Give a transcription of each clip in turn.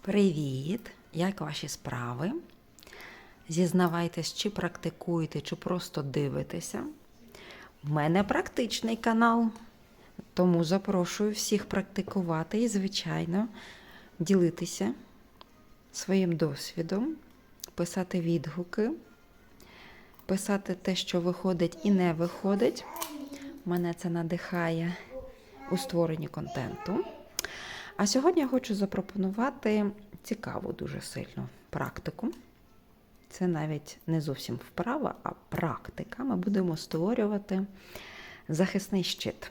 Привіт! Як ваші справи? Зізнавайтесь, чи практикуєте, чи просто дивитеся. У мене практичний канал, тому запрошую всіх практикувати і, звичайно, ділитися своїм досвідом, писати відгуки, писати те, що виходить і не виходить. Мене це надихає у створенні контенту. А сьогодні я хочу запропонувати цікаву дуже сильну практику. Це навіть не зовсім вправа, а практика. Ми будемо створювати захисний щит.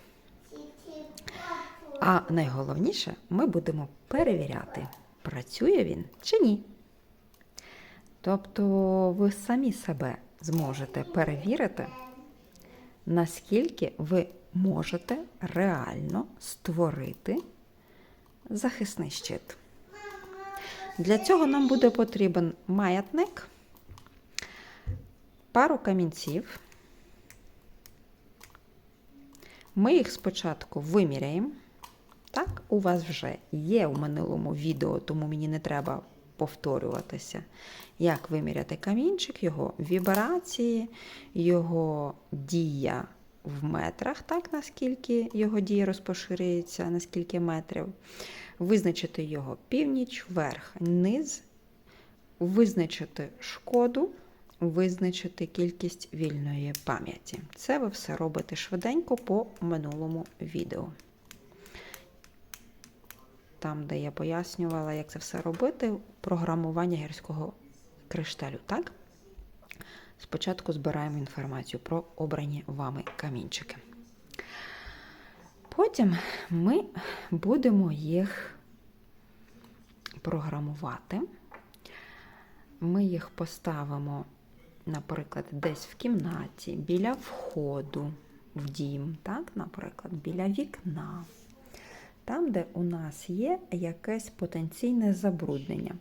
А найголовніше, ми будемо перевіряти, працює він чи ні. Тобто ви самі себе зможете перевірити, наскільки ви можете реально створити захисний щит. Для цього нам буде потрібен маятник, пару камінців. Ми їх спочатку виміряємо. Так, у вас вже є в минулому відео, тому мені не треба повторюватися, як виміряти камінчик, його вібрації, його дія в метрах, так, наскільки його дія розпоширюється, на скільки метрів, визначити його північ, верх, низ, визначити шкоду, визначити кількість вільної пам'яті. Це ви все робите швиденько по минулому відео. Там, де я пояснювала, як це все робити, програмування гірського кришталю, так? Спочатку збираємо інформацію про обрані вами камінчики. Потім ми будемо їх програмувати. Ми їх поставимо, наприклад, десь в кімнаті, біля входу в дім, так, наприклад, біля вікна. Там, де у нас є якесь потенційне забруднення,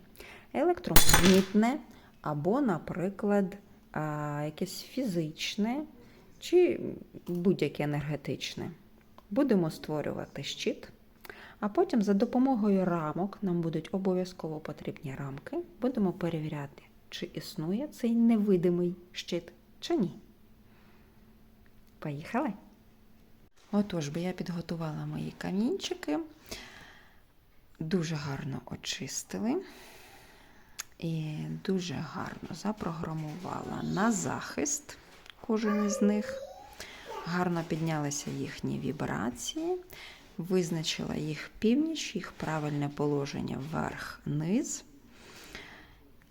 електромагнітне або, наприклад, якесь фізичне чи будь-яке енергетичне. Будемо створювати щит, а потім за допомогою рамок, нам будуть обов'язково потрібні рамки, будемо перевіряти, чи існує цей невидимий щит, чи ні. Поїхали! Отож, би я підготувала мої камінчики, дуже гарно очистили. І дуже гарно запрограмувала на захист кожен із них. Гарно піднялися їхні вібрації, визначила їх північ, їх правильне положення вверх-низ.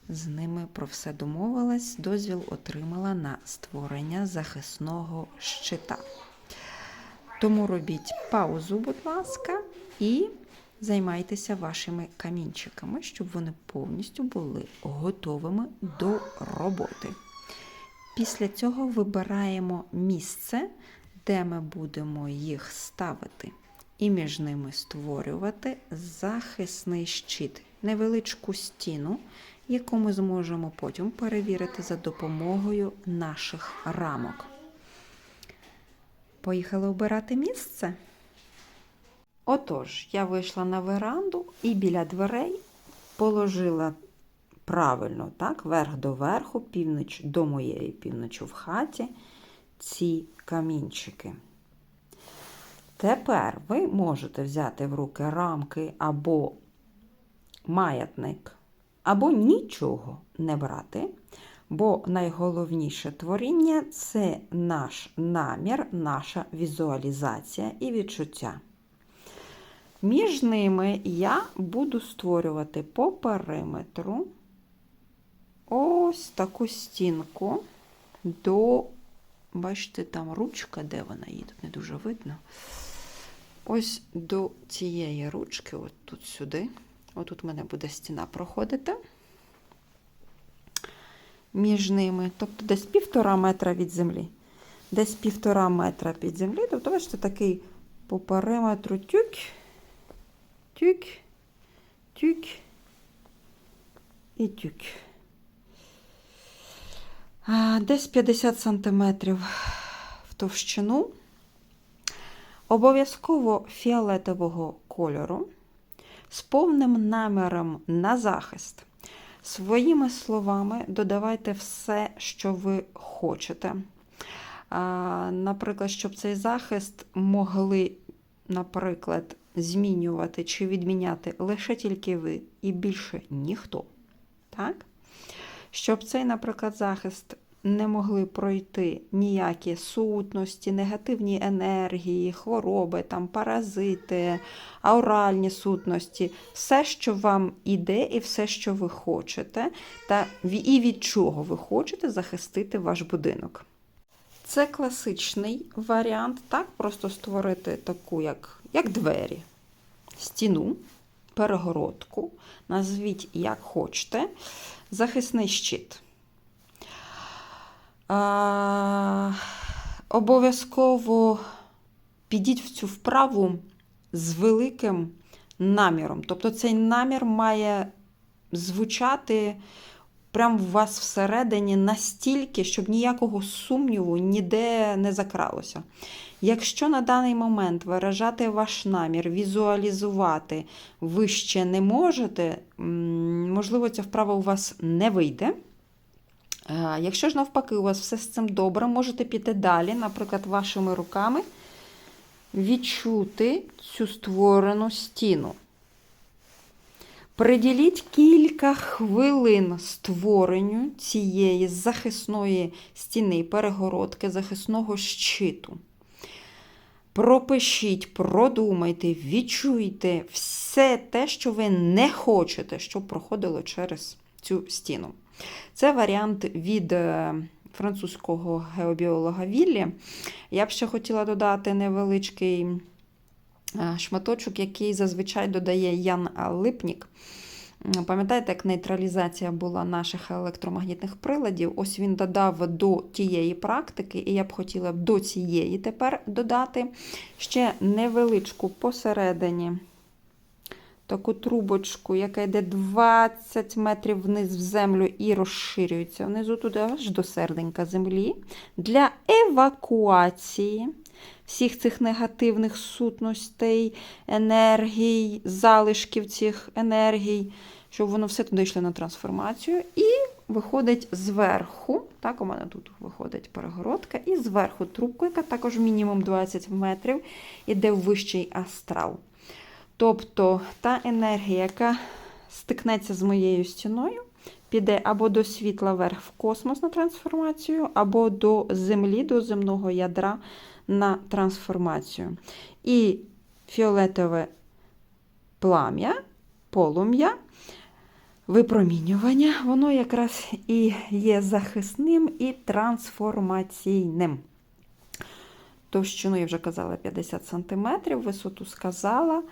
З ними про все домовилась, дозвіл отримала на створення захисного щита. Тому робіть паузу, будь ласка, і займайтеся вашими камінчиками, щоб вони повністю були готовими до роботи. Після цього вибираємо місце, де ми будемо їх ставити, і між ними створювати захисний щит, невеличку стіну, яку ми зможемо потім перевірити за допомогою наших рамок. Поїхали обирати місце. Отож, я вийшла на веранду і біля дверей положила правильно, так, верх до верху, північ до моєї півночі в хаті ці камінчики. Тепер ви можете взяти в руки рамки або маятник, або нічого не брати, бо найголовніше творіння це наш намір, наша візуалізація і відчуття. Між ними я буду створювати по периметру ось таку стінку до, бачите, там ручка, де вона її тут не дуже видно. Ось до цієї ручки, от тут сюди. Отут у мене буде стіна проходити між ними, тобто десь півтора метра від землі. Десь півтора метра під землі. Тобто, бачите, такий по периметру тюк тюк, тюк і тюк. Десь 50 см в товщину. Обов'язково фіолетового кольору. з повним наміром на захист. Своїми словами додавайте все, що ви хочете. Наприклад, щоб цей захист могли, наприклад, змінювати чи відміняти лише тільки ви і більше ніхто. Так? Щоб цей, наприклад, захист не могли пройти ніякі сутності, негативні енергії, хвороби, там, паразити, ауральні сутності, все, що вам іде, і все, що ви хочете, та і від чого ви хочете захистити ваш будинок. Це класичний варіант, так, просто створити таку, як, як двері, стіну, перегородку, назвіть як хочете, захисний щит. Обов'язково підіть в цю вправу з великим наміром. Тобто цей намір має звучати прямо у вас всередині настільки, щоб ніякого сумніву ніде не закралося. Якщо на даний момент виражати ваш намір, візуалізувати ви ще не можете, можливо, ця вправа у вас не вийде. Якщо ж навпаки у вас все з цим добре, можете піти далі, наприклад, вашими руками відчути цю створену стіну. Приділіть кілька хвилин створенню цієї захисної стіни, перегородки, захисного щиту. Пропишіть, продумайте, відчуйте все те, що ви не хочете, щоб проходило через цю стіну. Це варіант від е, французького геобіолога Віллі. Я б ще хотіла додати невеличкий е, шматочок, який зазвичай додає Ян Липнік. Пам'ятаєте, як нейтралізація була наших електромагнітних приладів? Ось він додав до тієї практики, і я б хотіла б до цієї тепер додати ще невеличку посередині таку трубочку, яка йде 20 метрів вниз в землю і розширюється внизу туди аж до серденька землі для евакуації всіх цих негативних сутностей, енергій, залишків цих енергій, щоб воно все туди йшло на трансформацію. І виходить зверху, так, у мене тут виходить перегородка, і зверху трубка, яка також мінімум 20 метрів, іде в вищий астрал. Тобто та енергія, яка стикнеться з моєю стіною, піде або до світла вверх в космос на трансформацію, або до землі, до земного ядра на трансформацію. І фіолетове плам'я, полум'я, випромінювання, воно якраз і є захисним і трансформаційним. Товщину, я вже казала, 50 см, висоту сказала.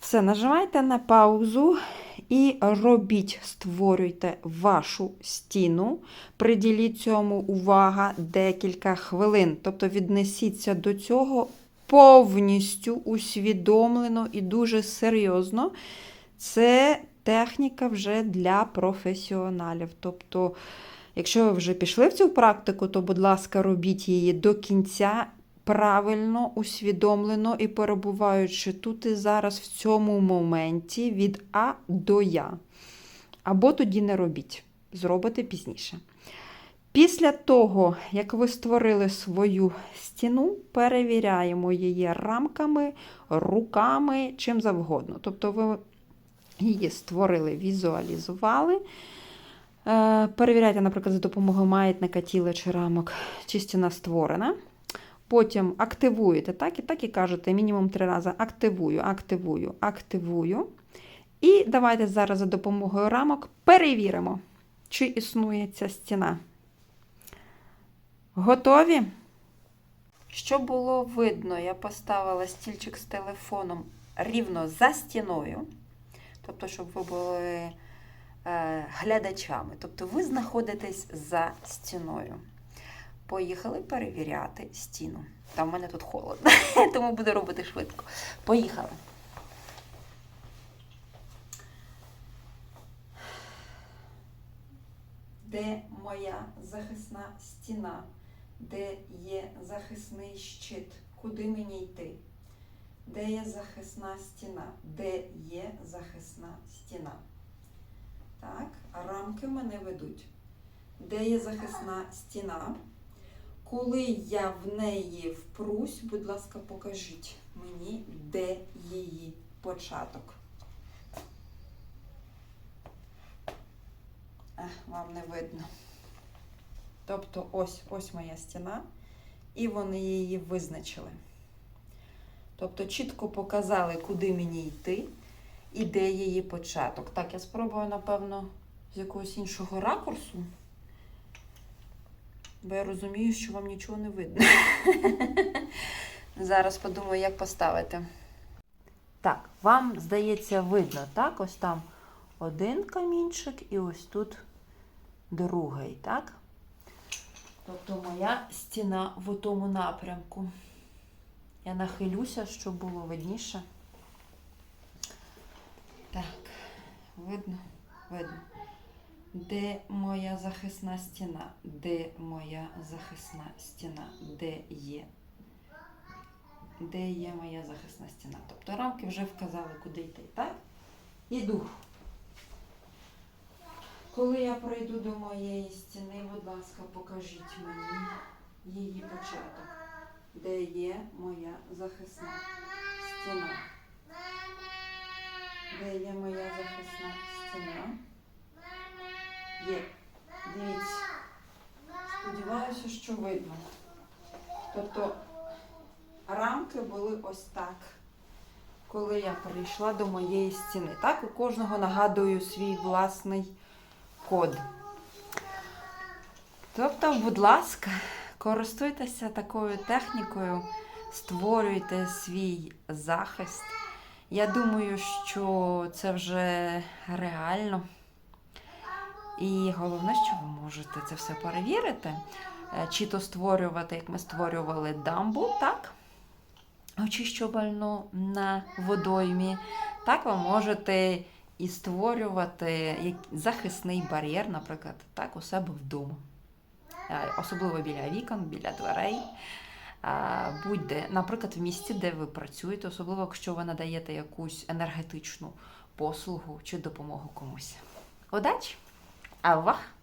Все, нажимайте на паузу і робіть, створюйте вашу стіну. Приділіть цьому увага декілька хвилин. Тобто віднесіться до цього повністю усвідомлено і дуже серйозно. Це техніка вже для професіоналів. Тобто, якщо ви вже пішли в цю практику, то, будь ласка, робіть її до кінця правильно, усвідомлено і перебуваючи тут і зараз в цьому моменті від А до Я. Або тоді не робіть, зробите пізніше. Після того, як ви створили свою стіну, перевіряємо її рамками, руками, чим завгодно. Тобто ви її створили, візуалізували. Е, Перевіряйте, наприклад, за допомогою маятника тіла чи рамок, чи стіна створена. Потім активуєте, так і так і кажете мінімум три рази активую, активую, активую. І давайте зараз за допомогою рамок перевіримо, чи існує ця стіна. Готові? Щоб було видно, я поставила стільчик з телефоном рівно за стіною. Тобто, щоб ви були е, глядачами. Тобто ви знаходитесь за стіною. Поїхали перевіряти стіну. Там в мене тут холодно, тому буду робити швидко. Поїхали. Де моя захисна стіна? Де є захисний щит? Куди мені йти? Де є захисна стіна? Де є захисна стіна? Так, рамки мене ведуть. Де є захисна стіна? Коли я в неї впрусь, будь ласка, покажіть мені, де її початок. Вам не видно. Тобто ось ось моя стіна, і вони її визначили. Тобто чітко показали, куди мені йти і де її початок. Так, я спробую, напевно, з якогось іншого ракурсу. Бо я розумію, що вам нічого не видно. Зараз подумаю, як поставити. Так, вам, здається, видно, так? Ось там один камінчик і ось тут другий, так? Тобто моя стіна в тому напрямку. Я нахилюся, щоб було видніше. Так, видно, видно. Де моя захисна стіна? Де моя захисна стіна? Де є? Де є моя захисна стіна? Тобто рамки вже вказали, куди йти, так? Іду. Коли я прийду до моєї стіни, будь ласка, покажіть мені її початок. Де є моя захисна стіна? Де є моя захисна стіна? Є. Дивіться. Сподіваюся, що видно. Тобто рамки були ось так, коли я прийшла до моєї стіни. Так, у кожного нагадую свій власний код. Тобто, будь ласка, користуйтеся такою технікою, створюйте свій захист. Я думаю, що це вже реально. І головне, що ви можете це все перевірити. Е, Чи то створювати, як ми створювали дамбу, так? Очищувальну на водоймі. Так ви можете і створювати захисний бар'єр, наприклад, так, у себе вдома. Е, Особливо біля вікон, біля дверей. Е, Будь-де, наприклад, в місті, де ви працюєте, особливо якщо ви надаєте якусь енергетичну послугу чи допомогу комусь. Удачі! А вах!